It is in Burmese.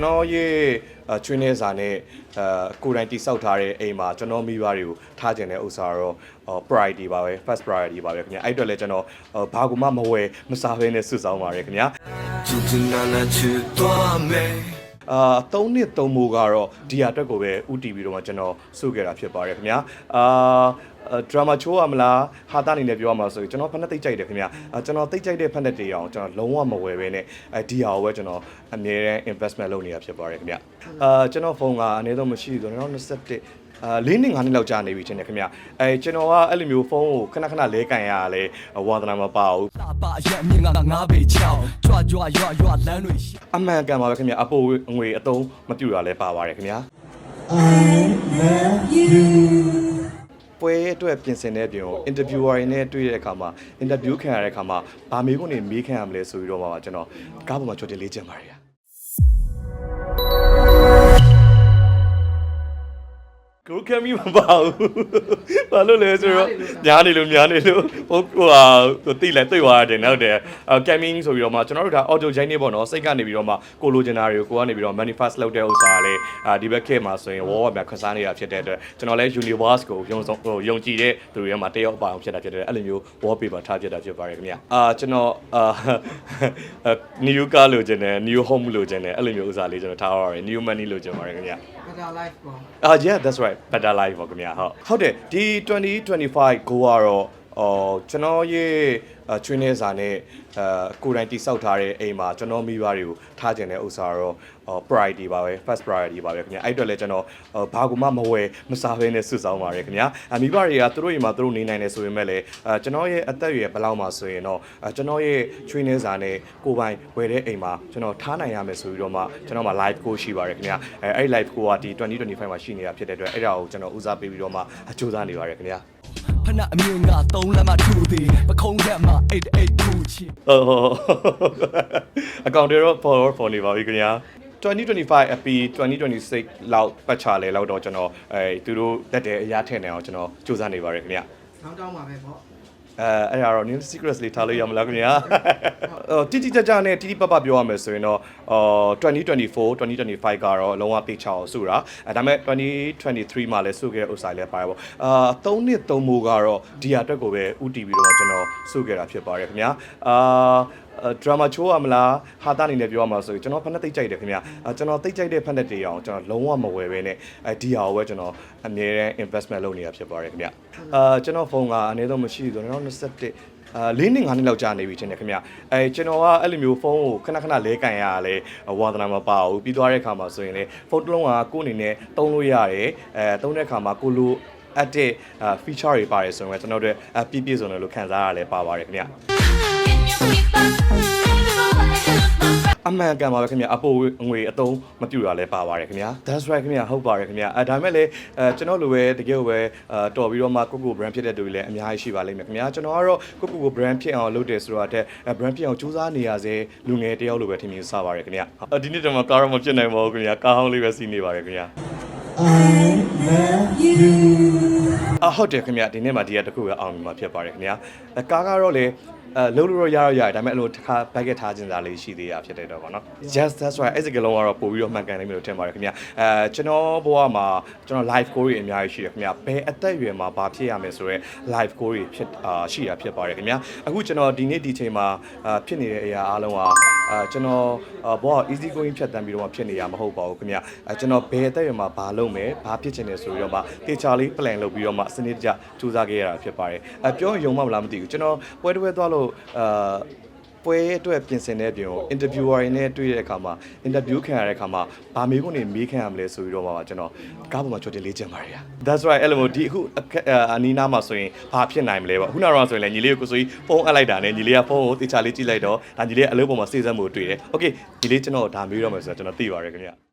ကျွန်တော်ရဲ့ချွေးနေစာနဲ့အဲကိုယ်တိုင်တိစောက်ထားတဲ့အိမ်မှာကျွန်တော်မိဘတွေကိုထားကျင်တဲ့ဥစ္စာတော့ priority ပါပဲ first priority ပါပဲခင်ဗျအဲ့အတွက်လည်းကျွန်တော်ဘာကူမှမဝယ်မစားဘဲနဲ့စုဆောင်းပါရယ်ခင်ဗျာချူချူနာနာချူတော်မယ်အာ3နှစ်3မိုးကတော့ဒီဟာအတွက်ကိုပဲ UTV တော့မှကျွန်တော်စုခဲ့တာဖြစ်ပါတယ်ခင်ဗျာအာ ဒရာမာချိုးရမလားဟာတာအနေနဲ့ပြောရမလားဆိုရင်ကျွန်တော်ဖက်နဲ့တိတ်ကြိုက်တယ်ခင်ဗျာကျွန်တော်တိတ်ကြိုက်တဲ့ဖက်နဲ့တွေအောင်ကျွန်တော်လုံးဝမဝယ်ဘဲနဲ့အဲဒီဟာကိုပဲကျွန်တော်အမြဲတမ်း investment လုပ်နေတာဖြစ်ပါတယ်ခင်ဗျာအာကျွန်တော်ဖုန်းကအနည်းဆုံးမရှိဘူး2021အာ၄နှစ်၅နှစ်လောက်ကြာနေပြီထင်တယ်ခင်ဗျအဲကျွန်တော်ကအဲ့လိုမျိုးဖုန်းကိုခဏခဏလဲကန်ရတာလဲဝါသနာမပါဘူးလာပါရက်မြင့်ကငါးပေချောင်းကြွကြွရွရွလမ်းတွေအမှန်ကန်ပါပဲခင်ဗျအပိုငွေအတုံးမပြူရလဲပါပါတယ်ခင်ဗျာ I love you ပွဲအတွက်ပြင်ဆင်တဲ့ပြင်ကို interviewer တွေနဲ့တွေ့တဲ့အခါမှာ interview ခံရတဲ့အခါမှာဗာမေးခွန်းတွေမေးခံရမလဲဆိုပြီးတော့မှကျွန်တော်ကားပေါ်မှာကြိုတင်လေးကျင်ပါတယ် ကိုကမီမပါဘူး။ဘာလို့လဲဆိုတော့ညားနေလို့ညားနေလို့ဟိုဟိုဟာဟိုတိလိုက်တွေ့သွားတယ်နောက်တယ်အဲကမင်းဆိုပြီးတော့မှကျွန်တော်တို့ဒါ auto chain နေပေါ့နော်စိတ်ကနေပြီးတော့မှကိုလိုချင်တာတွေကိုကိုကနေပြီးတော့ manifest လုပ်တဲ့ဥစ္စာကလည်းအာဒီဘက်ခေတ်မှာဆိုရင် wall မှာခစားနေတာဖြစ်တဲ့အတွက်ကျွန်တော်လည်း universe ကိုယုံဆုံးဟိုယုံကြည်တဲ့သူတွေထဲမှာတယောက်ပါအောင်ဖြစ်တာဖြစ်တဲ့အဲ့လိုမျိုး wallpaper ထားဖြစ်တာဖြစ်ပါတယ်ခင်ဗျအာကျွန်တော်အာ new car လိုချင်တယ် new home လိုချင်တယ်အဲ့လိုမျိုးဥစ္စာလေးကျွန်တော်ထားရပါတယ် new money လိုချင်ပါတယ်ခင်ဗျ Better life ပေါ့ Ah yeah that's right better life ပေါ့ခင်ဗျာဟုတ်ဟုတ်တယ်ဒီ2025 goal ကတော့ အော်ကျွန်တော်ရဲ့အချွေးနေစာနဲ့အဲကိုယ်တိုင်တိစောက်ထားတဲ့အိမ်မှာကျွန်တော်မိဘတွေကိုထားကျင်တဲ့ဥစ္စာတော့အော် priority ပါပဲ first priority ပါပဲခင်ဗျာအဲ့အတွက်လည်းကျွန်တော်ဟိုဘာကူမှမဝယ်မစားဘဲနဲ့စုဆောင်းပါတယ်ခင်ဗျာအမိဘတွေကသူတို့အိမ်မှာသူတို့နေနိုင်တယ်ဆိုပေမဲ့လည်းအဲကျွန်တော်ရဲ့အသက်အရွယ်ဘယ်လောက်မှဆိုရင်တော့အဲကျွန်တော်ရဲ့ချွေးနေစာနဲ့ကိုယ်ပိုင်ဝယ်တဲ့အိမ်မှာကျွန်တော်ထားနိုင်ရမယ်ဆိုပြီးတော့မှကျွန်တော်မှာ live coach ရှိပါတယ်ခင်ဗျာအဲအဲ့ live coach ကဒီ2025မှာရှိနေတာဖြစ်တဲ့အတွက်အဲ့ဒါကိုကျွန်တော်ဦးစားပေးပြီးတော့မှအကြိုးစားနေပါတယ်ခင်ဗျာ ဖနအမြင့်ကသုံးလက်မှထူသည်ပခုံးရက်မှာ88ထူချီဟုတ်ဟုတ်အကောင့်တွေတော့ follow for နေပါပြီခင်ဗျာ2025 FP 2026လောက်ပတ်ချလဲလောက်တော့ကျွန်တော်အဲသူတို့တက်တဲ့အရာထည့်နေအောင်ကျွန်တော်စူးစမ်းနေပါတယ်ခင်ဗျာနောက်တောင်းပါပဲပေါ့ အဲအဲ့ဒါတော့ new secrets လေးထားလို့ရမလားခင်ဗျာဟိုတိတိကျကျနဲ့တိတိပပပြောရမယ်ဆိုရင်တော့အော်2024 2025ကတော့လုံးဝတေချအောင်စုတာအဲဒါပေမဲ့2023မှာလည်းစုခဲ့တဲ့ဥစ္စာလည်းပါတယ်ပေါ့အာ3နှစ်3မိုးကတော့ဒီဟာအတွက်ကိုပဲဥတီပြီးတော့ကျွန်တော်စုခဲ့တာဖြစ်ပါတယ်ခင်ဗျာအာဒရာမာချိုးရမလားဟာတာအနေနဲ့ပြောရမှာဆိုရင်ကျွန်တော်ဖက်နဲ့တိတ်ကြိုက်တယ်ခင်ဗျာအဲကျွန်တော်တိတ်ကြိုက်တဲ့ဖက်နဲ့တေးအောင်ကျွန်တော်လုံးဝမဝယ်ပဲနဲ့အဲဒီဟာကိုပဲကျွန်တော်အမြဲတမ်း investment လုပ်နေတာဖြစ်ပါတယ်ခင်ဗျာအာကျွန်တော်ဖုန်းကအနည်းဆုံးမရှိဆိုတော့2021အာ၄နှစ်၅နှစ်လောက်ကြာနေပြီချင်းတယ်ခင်ဗျအဲကျွန်တော်ကအဲ့လိုမျိုးဖုန်းကိုခဏခဏလဲကန်ရရလဲဝါသနာမပါဘူးပြီးသွားတဲ့အခါမှာဆိုရင်လေဖုန်းတစ်လုံးကကိုယ့်အနေနဲ့သုံးလို့ရတယ်အဲသုံးတဲ့အခါမှာကိုလိုအပ်တဲ့ feature တွေပါတယ်ဆိုရင်ကျွန်တော်တို့ပြည့်ပြည့်စုံတယ်လို့ခံစားရလဲပါပါတယ်ခင်ဗျ အမှန်ကန်ပါပဲခင်ဗျအပိုငွေအတုံးမပြူတာလည်းပါပါတယ်ခင်ဗျာ That's right ခင်ဗျဟုတ်ပါတယ်ခင်ဗျအဲဒါပေမဲ့လည်းအဲကျွန်တော်လိုပဲတကယ်ကိုပဲအဲတော်ပြီးတော့မှကိုကို brand ဖြစ်တဲ့သူတွေလည်းအများကြီးရှိပါလိမ့်မယ်ခင်ဗျာကျွန်တော်ကတော့ကိုကိုကို brand ဖြစ်အောင်လုပ်တယ်ဆိုတော့တဲ့ brand ဖြစ်အောင်ကြိုးစားနေရစေလူငယ်တယောက်လိုပဲထင်မြင်စပါတယ်ခင်ဗျာဒီနေ့တော့ကားတော့မဖြစ်နိုင်ပါဘူးခင်ဗျာကားဟောင်းလေးပဲစီးနေပါတယ်ခင်ဗျာအဟုတ်တယ်ခင်ဗျဒီနေ့မှဒီကတခုပဲအောင်မြင်မှာဖြစ်ပါတယ်ခင်ဗျာအကားကတော့လေ အဲလုံးလို့တော့ရတော့ရတယ်ဒါပေမဲ့အဲ့လိုတစ်ခါ packet ထားခြင်းစားလေးရှိသေးတာဖြစ်တဲ့တော့ဗောနော် just that's right အဲ့ဒီကလုံးကတော့ပို့ပြီးတော့မှန်ကန်နိုင်မယ်လို့ထင်ပါတယ်ခင်ဗျာအဲကျွန်တော်ဘဝမှာကျွန်တော် live call တွေအများကြီးရှိတယ်ခင်ဗျာဘယ်အသက်အရွယ်မှာဘာဖြစ်ရမယ်ဆိုတော့ live call တွေဖြစ်အာရှိတာဖြစ်ပါတယ်ခင်ဗျာအခုကျွန်တော်ဒီနေ့ဒီချိန်မှာအာဖြစ်နေတဲ့အရာအားလုံးက အာကျွန်တော်ဘဝ easy going ဖြတ်တန်းပြီးတော့ဖြစ်နေရမဟုတ်ပါဘူးခင်ဗျာအဲကျွန်တော်ဘယ်အသက်အရွယ်မှာဘာလုပ်မယ်ဘာဖြစ်ချင်တယ်ဆိုပြီးတော့မှတေချာလေး plan လုပ်ပြီးတော့မှစနစ်တကျစူးစမ်းခဲ့ရတာဖြစ်ပါတယ်အဲပြောရင်ယုံမမလားမသိဘူးကျွန်တော်ပွဲတစ်ပွဲသွားလို့အာ ပွဲအတွက်ပြင်ဆင်တဲ့ပြင်ကို interviewer တွေနဲ့တွေ့တဲ့အခါမှာ interview ခံရတဲ့အခါမှာဗာမေးခွန်းတွေမေးခံရမလဲဆိုပြီးတော့မှကျွန်တော်ကားပေါ်မှာကြိုတင်လေးကျင်ပါတယ်။ That's right အဲ့လိုမျိုးဒီအခုအခက်အနီးနားမှာဆိုရင်ဘာဖြစ်နိုင်မလဲပေါ့ခုနကတော့ဆိုရင်လည်းညီလေးကိုကိုဆိုကြီးဖုန်းအပ်လိုက်တာနဲ့ညီလေးကဖုန်းကိုတေချာလေးကြည့်လိုက်တော့ဒါညီလေးကအလုပ်ပေါ်မှာစေစမ်းမှုတွေ့တယ်။ Okay ညီလေးကျွန်တော်ဒါမေးတော့မယ်ဆိုတော့ကျွန်တော်သိပါတယ်ခင်ဗျ။